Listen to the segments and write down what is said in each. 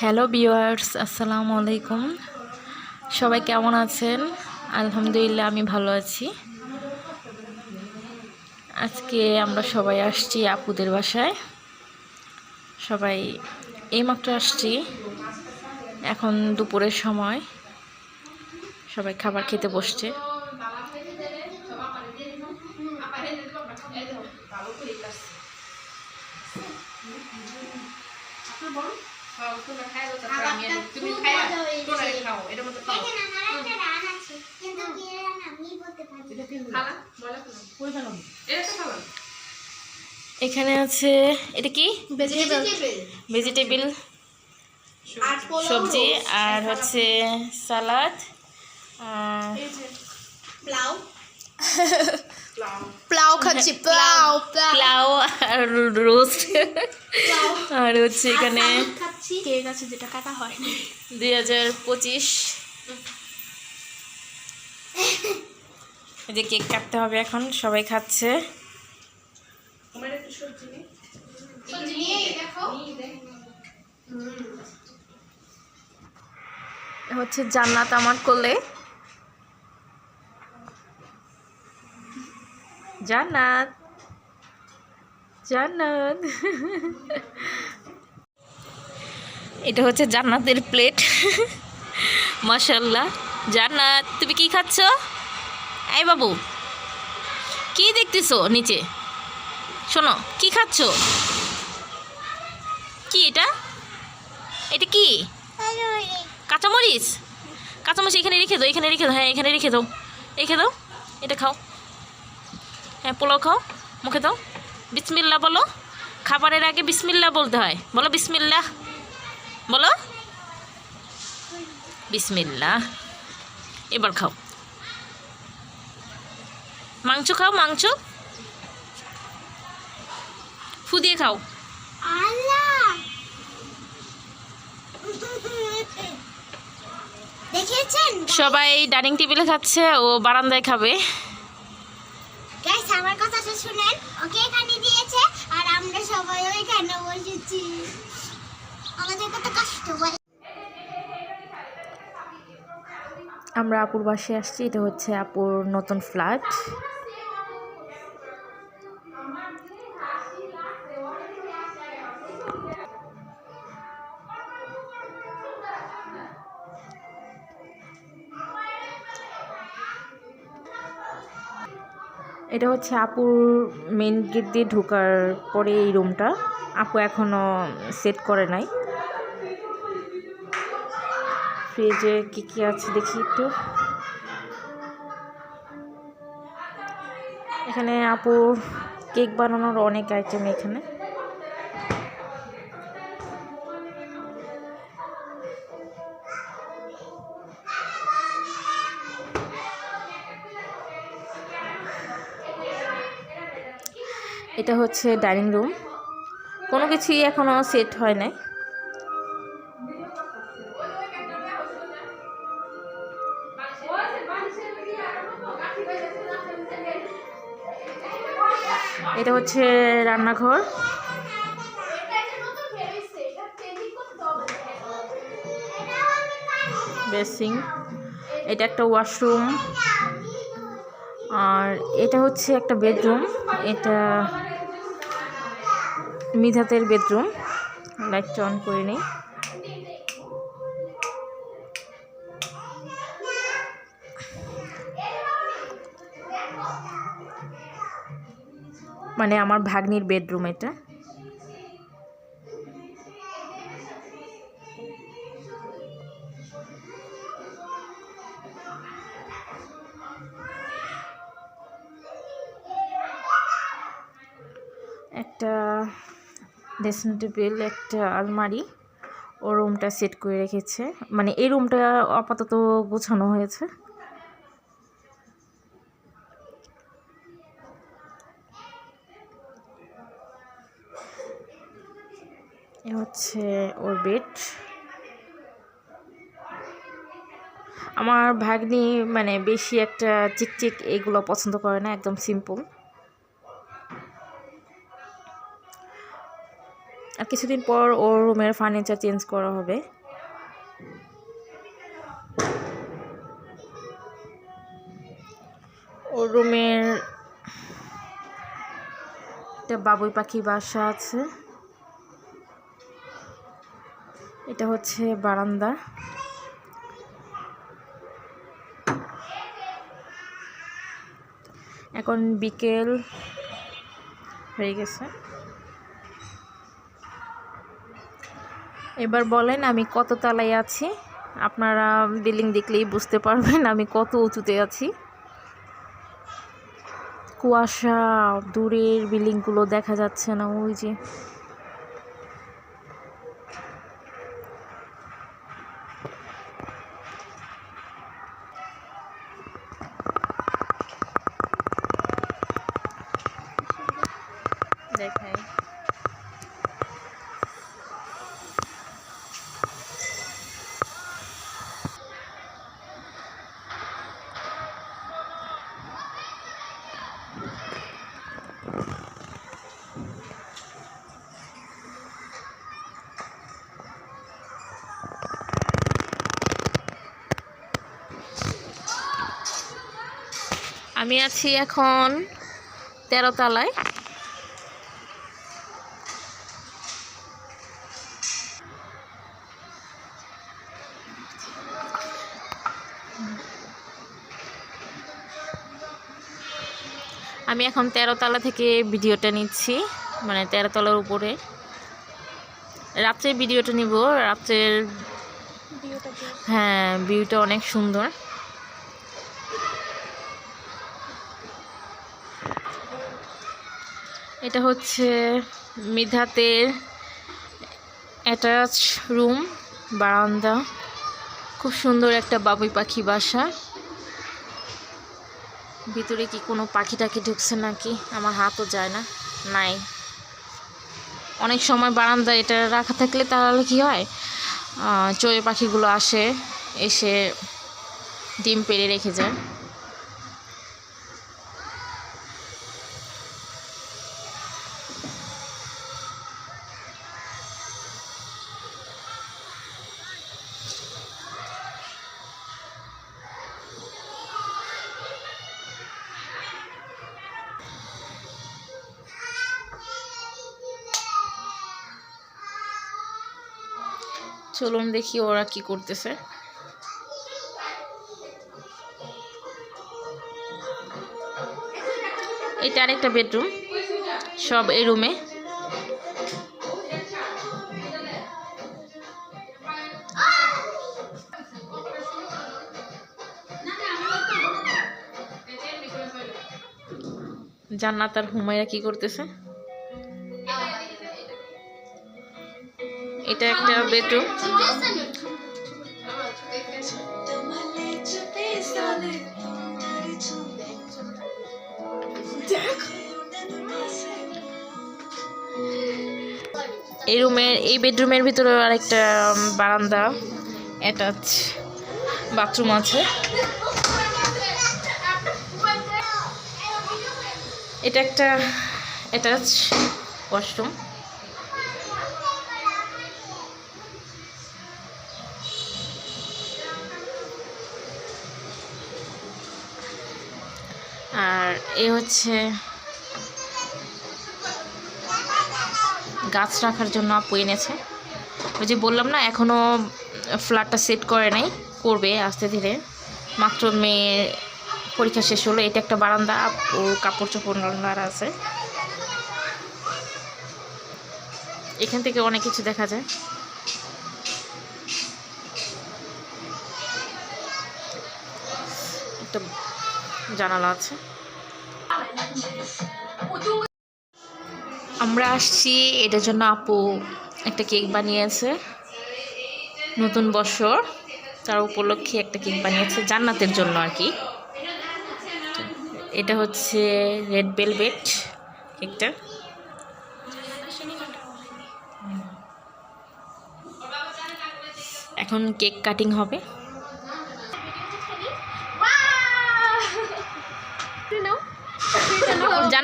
Hello বিওয়ার্স আসসালামু আলাইকুম। সবাই কেমন আছেন? আলহামদুলিল্লাহ, আমি ভালো আছি। আজকে আমরা সবাই আসছি আপুদের বাসায়। সবাই এইমাত্র আসছি। এখন দুপুরের সময়। সবাই খাবার খেতে বসছে। তুমি খায়া তোরা খাও এটার মধ্যে খাও। খালা ময়লা ফেলাম কই ফেলাম এটা তো খালাম এখানে আছে এটা কি? ভেজিটেবিল সবজি আর হচ্ছে সালাদ আর প্লাউ প্লাউ খাচ্ছি প্লাউ প্লাউ আর রোস্ট আর হচ্ছে এখানে কেক আছে যেটা কাটা হয় দুই হাজার পঁচিশ। এই যে কেক কাটতে হবে এখন সবাই খাচ্ছে। হচ্ছে জান্নাত আমার কোলে। জান্নাত। জান্নাত। এটা হচ্ছে জান্নাতের প্লেট। মাশাল্লাহ জান্নাত, তুমি কি খাচ্ছ? এই বাবু, কি দেখতেছো নিচে? শোনো, কি খাচ্ছ? কি এটা? এটা কি? কাঁচামরিচ। কাঁচামরিচ এখানে রেখে দাও, এখানে রেখে দাও হ্যাঁ এখানে রেখে দাও রেখে দাও। এটা খাও। হ্যাঁ পোলাও খাও মুখে দাও। বিসমিল্লা বলো। খাবারের আগে বিসমিল্লা বলতে হয়। বলো বিসমিল্লা বলো। বিসমিল্লা এবার খাও। মাংস খাও মাংস। ফু দিয়ে খাও। সবাই ডাইনিং টেবিলে খাচ্ছে ও বারান্দায় খাবে। শুনেন, ওকে এখানে দিয়েছে, আর আমরা সবাই ওইখানে বসেছি। আমাদের কত কষ্ট হয় আমরা আপুর বাসে আসছি, এটা হচ্ছে আপুর নতুন ফ্ল্যাট এটা হচ্ছে আপুর মেন গেট দিয়ে ঢোকার পরে এই রুমটা আপু এখনও সেট করে নাই। ফ্রিজে কি কি আছে দেখি একটু। এখানে আপু কেক বানানোর অনেক আইটেম এখানে। এটা হচ্ছে ডাইনিং রুম। কোনো কিছুই এখনও সেট হয় নাই। এটা হচ্ছে রান্নাঘর। বেসিং। এটা একটা ওয়াশরুম। আর এটা হচ্ছে একটা বেডরুম। এটা মিধাতের বেডরুম। লাইটটা অন করে নিই। মানে আমার ভাগ্নির বেডরুম এটা। ড্রেসিং টেবিল একটা আলমারি। ও রুমটা সেট করে রেখেছে। মানে এই রুমটা আপাতত গোছানো হয়েছে। এ হচ্ছে ওর বেড আমার ভাগ্নি মানে বেশি একটা চিকচিক এগুলো পছন্দ করে না, একদম সিম্পল আর কিছুদিন পর ওর রুমের ফার্নিচার চেঞ্জ করা হবে। ওর রুমের একটা বাবুই পাখি বাসা আছে। এটা হচ্ছে বারান্দা। এখন বিকেল হয়ে গেছে। এবার বলেন আমি কত তলায় আছি। আপনারা বিল্ডিং দেখলেই বুঝতে পারবেন আমি কত উঁচুতে আছি। কুয়াশা, দূরের বিল্ডিংগুলো দেখা যাচ্ছে না, ওই যে। দেখাই। আমি আছি এখন তেরো তলায়। আমি এখন তেরো তলা থেকে ভিডিওটা নিচ্ছি মানে তেরো তলার উপরে। রাত্রে ভিডিওটা নিব রাত্রের হ্যাঁ ভিউটা অনেক সুন্দর। এটা হচ্ছে মিধাতের অ্যাটাচ রুম বারান্দা। খুব সুন্দর একটা বাবুই পাখি বাসা। ভিতরে কি কোনো পাখি টাখি ঢুকছে নাকি? আমার হাতও যায় না, নাই। অনেক সময় বারান্দা এটা রাখা থাকলে তাহলে কি হয়? চড়ুই পাখিগুলো আসে, এসে ডিম পেড়ে রেখে যায়। চলুন দেখি ওরা কি করতেছে। এটা আরেকটা বেডরুম, সব এই রুমে। জান্নাত আর হুমায়রা কি করতেছে? এটা একটা বেডরুম এই রুমের, এই বেডরুমের ভিতরে আরেকটা বারান্দা অ্যাটাচ বাথরুম আছে। এটা একটা অ্যাটাচ ওয়াশরুম এ হচ্ছে গাছ রাখার জন্য আপু এনেছে। ওই যে বললাম না এখনও ফ্ল্যাটটা সেট করে নাই, করবে আস্তে ধীরে। মাত্র মেয়ের পরীক্ষা শেষ হলো, এটা একটা বারান্দা ও কাপড় চোপড় রান্নার আছে। এখান থেকে অনেক কিছু দেখা যায়। একটা জানালা আছে। আমরা আসছি, এটার জন্য আপু একটা কেক বানিয়েছে। নতুন বছর, তার উপলক্ষে একটা কেক বানিয়েছে, জান্নাতের জন্য আর কি। এটা হচ্ছে রেড বেলভেট কেকটা এখন কেক কাটিং হবে।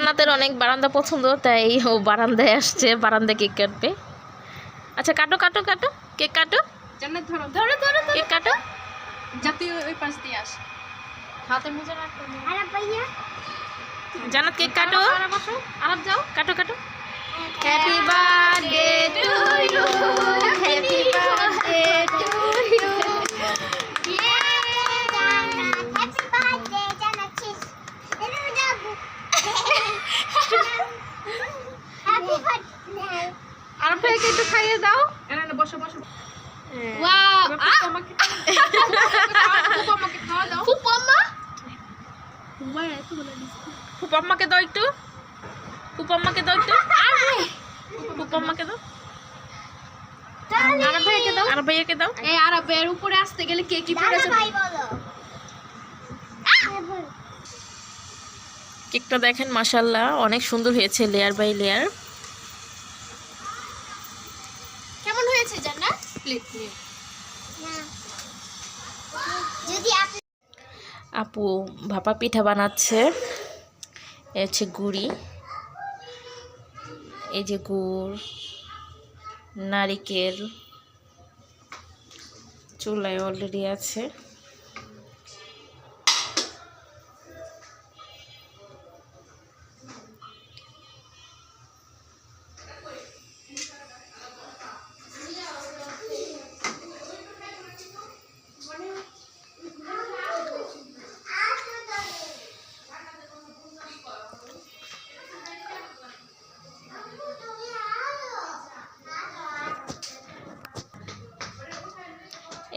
জান্নাতের অনেক বারান্দা পছন্দ তাই ও বারান্দায় আসছে বারান্দা কেক কাটবে। আচ্ছা কাটো কাটো কাটো কেক কাটো। জান্নাত ধরো ধরো ধরো কেক কাটো। যাতে ওই পাশ দিয়ে আসে। হাতে মুজে রাখো। আর ভাইয়া। জানাত কেক কাটো। আরাম যাও। কাটো কাটো। Happy birthday to you happy birthday to you happy birthday জানাচ্ছি এর যাব হ্যাপি বার্থডে আরাম ভাইকে একটু খাইয়ে দাও। এনে না বসো বসো। ওয়াও আমাকে খাওয়া দাও। ফুপাম্মাকে একটু। ফুপাম্মাকে দাও একটু। ফুপাম্মাকে দাও। ভাইকে দাও। দাও। এই উপরে আসতে গেলে কে কি পড়ে ভাই বলো। কেকটা দেখেন মাসাল্লাহ অনেক সুন্দর হয়েছে লেয়ার বাই লেয়ার কেমন হয়েছে জান্নাত প্লেট নিয়ে না যদি আপনি আপু ভাপা পিঠা বানাচ্ছে। এ হচ্ছে গুড়ি। এই যে গুড় নারিকেল চুলায় অলরেডি আছে।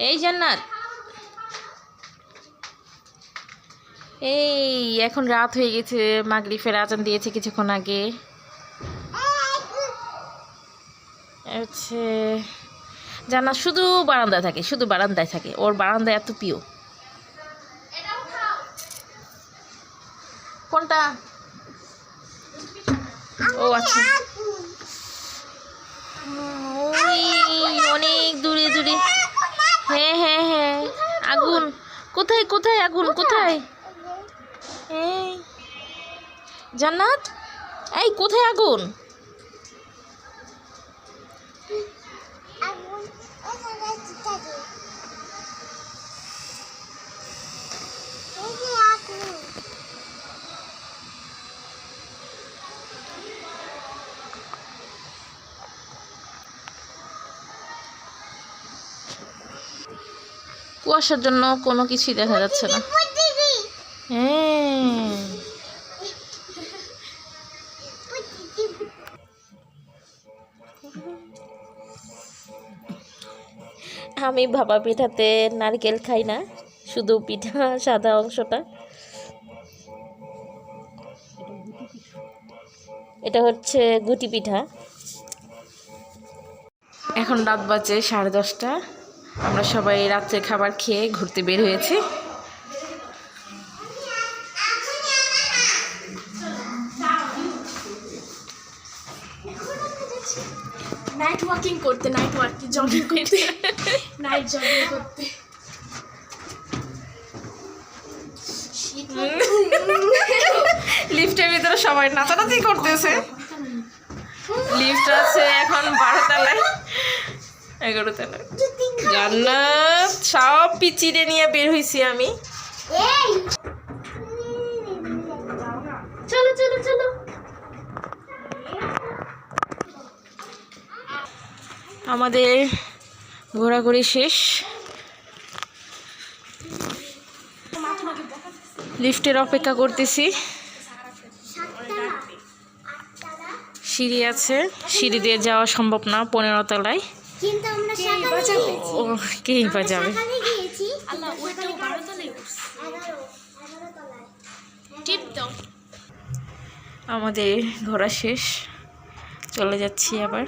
এই জান্নাত। এই, এখন রাত হয়ে গেছে। মাগরিফের আজান দিয়েছে কিছুক্ষণ আগে। আচ্ছা জান্নাত শুধু বারান্দায় থাকে, শুধু বারান্দায় থাকে। ওর বারান্দা এত প্রিয় কোনটা ও আচ্ছা ওই অনেক দূরে দূরে হ্যাঁ হ্যাঁ হ্যাঁ আগুন কোথায় কোথায় আগুন? কোথায়? এই জান্নাত? এই কোথায় আগুন? কুয়াশার জন্য কোনো কিছুই দেখা যাচ্ছে না। হ্যাঁ। আমি ভাপা পিঠাতে নারকেল খাই না, শুধু পিঠা সাদা অংশটা। এটা হচ্ছে গুটি পিঠা। এখন রাত বাজে সাড়ে দশটা। আমরা সবাই রাত্রে খাবার খেয়ে ঘুরতে বের হয়েছি। নাইট ওয়াকিং করতে নাইট ওয়াকিং জগিং করতে নাইট জগিং করতে। লিফটের ভিতরে সবাই নাচানাচি করতেছে। লিফট আছে এখন বারো তলায় এগারো জান্নাত সব পিচিরে নিয়ে বের হয়েছি আমি। চলো চলো চলো। আমাদের ঘোরাঘুরি শেষ। লিফটের অপেক্ষা করতেছি। সিঁড়ি আছে। সিঁড়ি দিয়ে যাওয়া সম্ভব না পনেরো তলায়। কিন্তু আমরা সকালে গিয়েছি। ও কে বা যাবে সকালে গিয়েছি। আল্লাহ ওইটাও বারো তলায় এগারো এগারো তলায় টিপ দাও। আমাদের ঘোরা শেষ। চলে যাচ্ছি আবার।